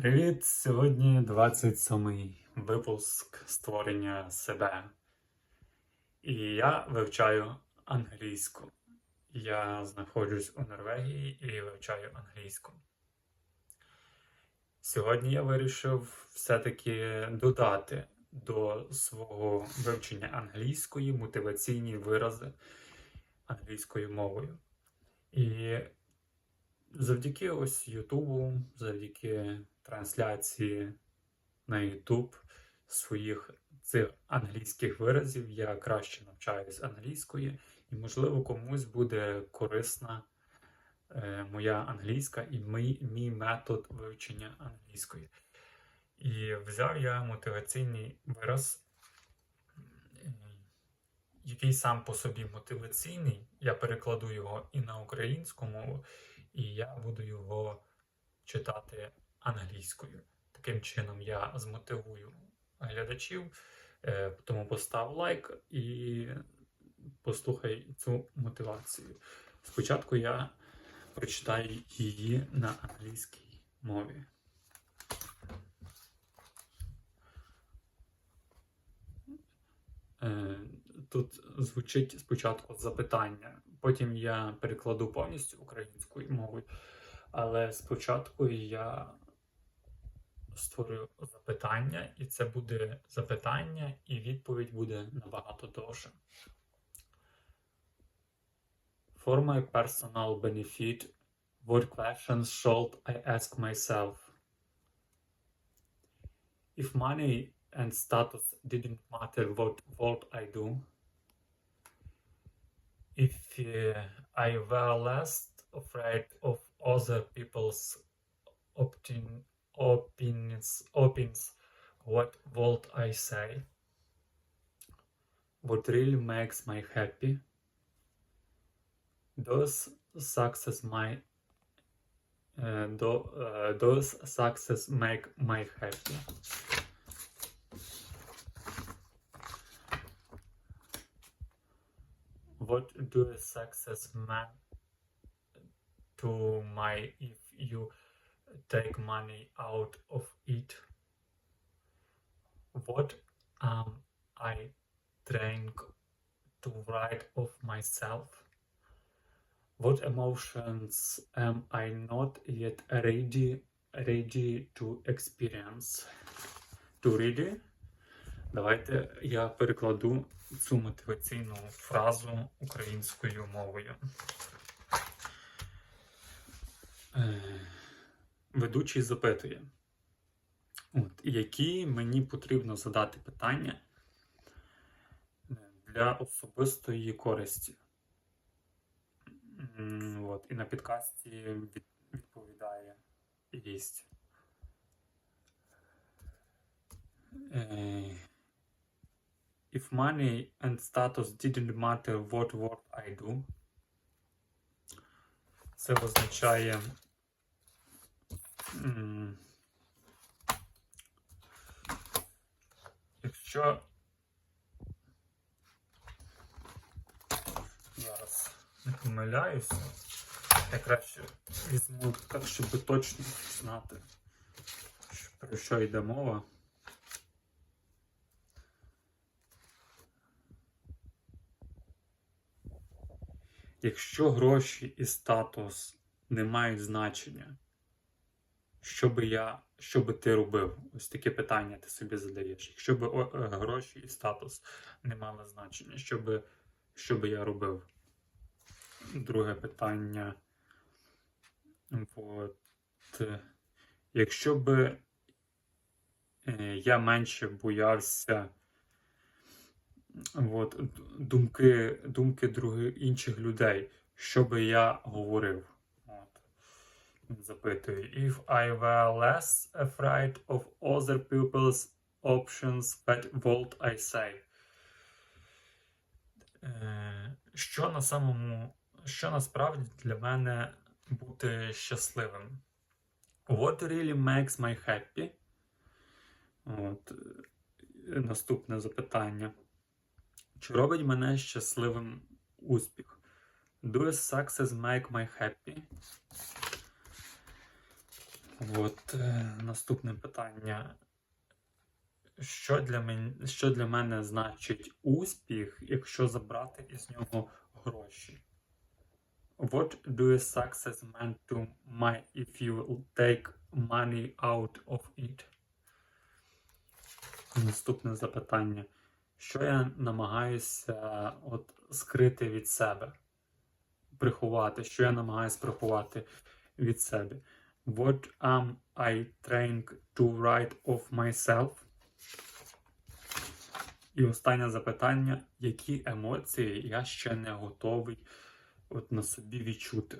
Привіт! Сьогодні 27-й випуск створення себе. І я вивчаю англійську. Я знаходжусь у Норвегії і вивчаю англійську. Сьогодні я вирішив все-таки додати до свого вивчення англійської мотиваційні вирази англійською мовою. І завдяки ось Ютубу, завдяки трансляції на Ютуб своїх цих англійських виразів я краще навчаюсь англійської, і, можливо, комусь буде корисна е, моя англійська і мій, мій метод вивчення англійської. І взяв я мотиваційний вираз, який сам по собі мотиваційний. Я перекладу його і на українську мову, і я буду його читати англійською. Таким чином я змотивую глядачів, е, тому постав лайк і послухай цю мотивацію. Спочатку я прочитаю її на англійській мові. Е, Тут звучить спочатку запитання, потім я перекладу повністю українською мовою, але спочатку я створю запитання, і це буде запитання, і відповідь буде набагато довше. For my personal benefit, what questions should I ask myself? If money and status didn't matter what what I do, if uh, I were less afraid of other people's optin opinions, opinions, what would I say? What really makes me happy? Does success my uh, do, uh, does success make me happy? What do success mean to my if you take money out of it? What am I trying to write of myself? What emotions am I not yet ready ready to experience? To ready? Давайте я перекладу цю мотиваційну фразу українською мовою. Е, Ведучий запитує, от, які мені потрібно задати питання для особистої користі. От, і на підкасті відповідає гість. Е, If money and status didn't matter, what would I do? Це означає. Якщо зараз не помиляюся, я краще візьму так, щоб точно знати, про що йде мова. Якщо гроші і статус не мають значення, що би я, що би ти робив? Ось таке питання ти собі задаєш. Якщо о, е, гроші і статус не мали значення, що би, що би я робив? Друге питання. От, якщо би е, я менше боявся от, думки, думки других інших людей, що би я говорив. От. Він запитує: If I were less afraid of other people's options, what I say? Е, Що на самому, що насправді для мене бути щасливим? What really makes me happy? От. е, Наступне запитання. Чи робить мене щасливим успіх? Does success make me happy? От е, наступне питання. Що для, мен... що для мене значить успіх, якщо забрати із нього гроші? What do you success mean to my if you take money out of it? Наступне запитання. Що я намагаюся от, скрити від себе? Приховати? Що я намагаюся приховати від себе? What am I trying to write of myself? І останнє запитання: які емоції я ще не готовий от на собі відчути?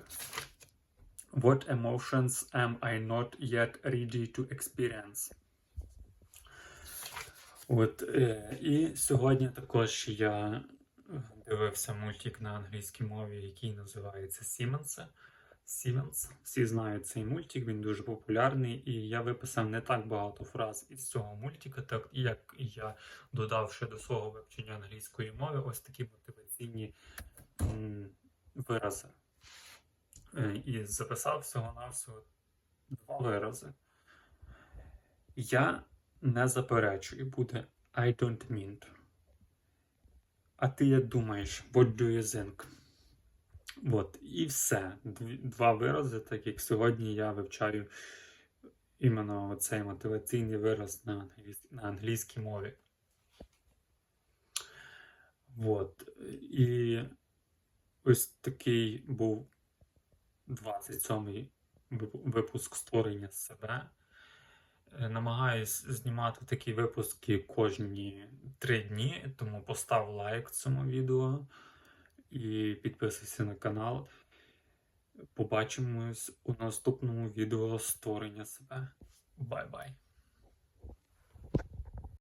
What emotions am I not yet ready to experience? От, е, і сьогодні також я дивився мультик на англійській мові, який називається Сіменса. Сіменс. Всі знають цей мультик, він дуже популярний, і я виписав не так багато фраз із цього мультика, так як я додав ще до свого вивчення англійської мови ось такі мотиваційні вирази. Е, І записав всього-навсього два вирази. Я не заперечую, буде I don't mean. А ти як думаєш, what do you think? От, і все. Два вирази, так як сьогодні я вивчаю іменно цей мотиваційний вираз на, на англійській мові. От. І ось такий був 27-й випуск створення себе. Е, Намагаюсь знімати такі випуски кожні три дні, тому постав лайк цьому відео і підписуйся на канал. Побачимось у наступному відео створення себе. Бай-бай!